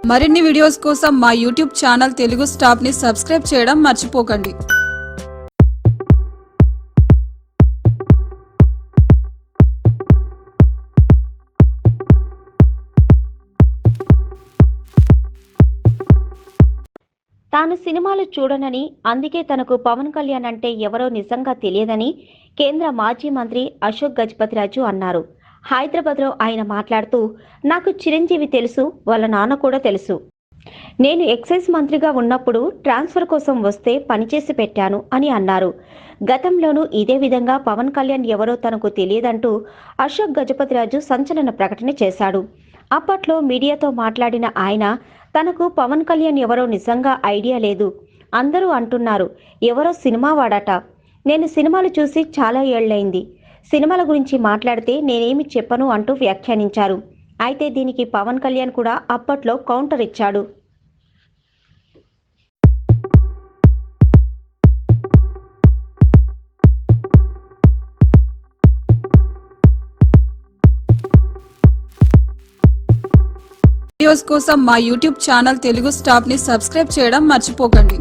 మరిన్ని వీడియోస్ కోసం మా యూట్యూబ్ ఛానల్ తెలుగు స్టాప్ని సబ్స్క్రైబ్ చేయడం మర్చిపోకండి. తాను సినిమాలు చూడనని అందుకే తనకు పవన్ కళ్యాణ్ అంటే ఎవరో నిజంగా తెలియదని కేంద్ర మాజీ మంత్రి అశోక్ గజపతిరాజు అన్నారు. హైదరాబాద్లో ఆయన మాట్లాడుతూ నాకు చిరంజీవి తెలుసు వాళ్ళ నాన్న కూడా తెలుసు. నేను ఎక్సైజ్ మంత్రిగా ఉన్నప్పుడు ట్రాన్స్ఫర్ కోసం వస్తే పనిచేసి పెట్టాను అని అన్నారు. గతంలోనూ ఇదే విధంగా పవన్ కళ్యాణ్ ఎవరో తనకు తెలియదంటూ అశోక్ గజపతిరాజు సంచలన ప్రకటన చేశాడు. అప్పట్లో మీడియాతో మాట్లాడిన ఆయన తనకు పవన్ కళ్యాణ్ ఎవరో నిజంగా ఐడియా లేదు. అందరూ అంటున్నారు ఎవరో సినిమా వాడట. నేను సినిమాలు చూసి చాలా ఏళ్ళైంది సినిమాల గురించి మాట్లాడితే నేనేమి చెప్పను అంటూ వ్యాఖ్యానించారు. అయితే దీనికి పవన్ కళ్యాణ్ కూడా అప్పట్లో కౌంటర్ ఇచ్చాడు. వీడియోస్ కోసం మా యూట్యూబ్ ఛానల్ తెలుగు స్టాప్ని సబ్స్క్రైబ్ చేయడం మర్చిపోకండి.